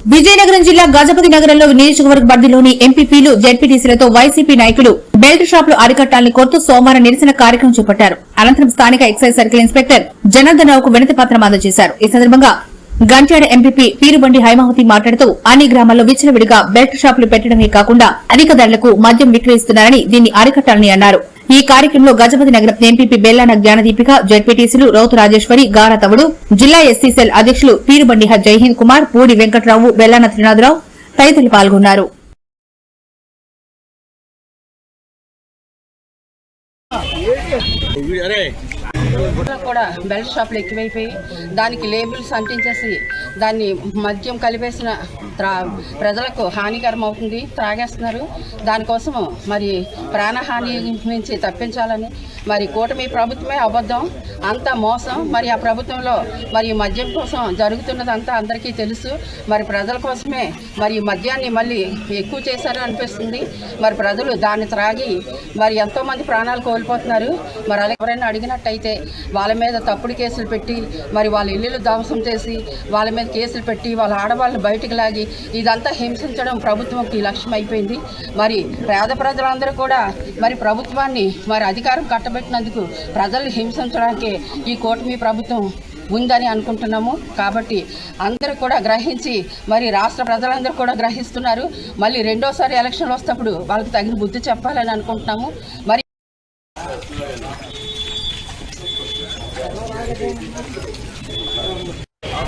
విజయనగరం జిల్లా గజపతి నగరంలో నియోజకవర్గ పరిధిలోని ఎంపీపీలు జెడ్పీటీసీలతో వైసీపీ నాయకులు బెల్ట్ షాపులు అరికట్టాలని కోరుతూ సోమవారం నిరసన కార్యక్రమం చేపట్టారు. అనంతరం స్థానిక ఎక్సైజ్ సర్కిల్ ఇన్స్పెక్టర్ జనార్దన్ రావుకు వినతి పత్రం అందజేశారు. ఈ సందర్భంగా గంట్యాడ ఎంపీపీ పీరుబండి హైమావతి మాట్లాడుతూ అన్ని గ్రామాల్లో విచ్చలవిడిగా బెల్ట్ షాపులు పెట్టడమే కాకుండా అధిక ధరలకు మద్యం విక్రయిస్తున్నారని దీన్ని అరికట్టాలని అన్నారు. ఈ కార్యక్రమంలో గజపతి నగరం ఎంపీపీ బెల్లాన జ్ఞానదీపిక జడ్పీటీసీలు రౌతు రాజేశ్వరి గారతవుడు జిల్లా ఎస్సీ అధ్యక్షులు పీరుబండి జైహింద్ కుమార్ పూడి వెంకట్రావు బెల్లాన త్రినాథరావు తదితరులు పాల్గొన్నారు. అరే కూడా బెల్ట్ షాపులు ఎక్కువైపోయి దానికి లేబుల్స్ అంటించేసి దాన్ని మద్యం కలిపేసిన త్రా ప్రజలకు హానికరం అవుతుంది త్రాగేస్తున్నారు. దానికోసం మరి ప్రాణహాని నుంచి తప్పించాలని మరి కూటమి ప్రభుత్వమే అబద్ధం. అంతా మోసం. మరి ఆ ప్రభుత్వంలో మరి మద్యం కోసం జరుగుతున్నదంతా అందరికీ తెలుసు. మరి ప్రజల కోసమే మరి మద్యాన్ని మళ్ళీ ఎక్కువ చేశారని అనిపిస్తుంది. మరి ప్రజలు దాన్ని త్రాగి మరి ఎంతోమంది ప్రాణాలు కోల్పోతున్నారు. మరి అలా ఎవరైనా అడిగినట్టయితే వాళ్ళ మీద తప్పుడు కేసులు పెట్టి మరి వాళ్ళ ఇల్లులు ధ్వంసం చేసి వాళ్ళ మీద కేసులు పెట్టి వాళ్ళ ఆడవాళ్ళని బయటకు లాగి ఇదంతా హింసించడం ప్రభుత్వంకి లక్ష్యం అయిపోయింది మరి పేద ప్రజలందరూ కూడా మరి ప్రభుత్వాన్ని మరి అధికారం కట్టబెట్టినందుకు ప్రజలు హింసించడానికి ఈ కూటమి ప్రభుత్వం ఉందని అనుకుంటున్నాము. కాబట్టి అందరూ కూడా గ్రహించి మరి రాష్ట్ర ప్రజలందరూ కూడా గ్రహిస్తున్నారు. మళ్ళీ రెండోసారి ఎలక్షన్లు వస్తప్పుడు వాళ్ళకి తగిన బుద్ధి చెప్పాలని అనుకుంటున్నాము. మరి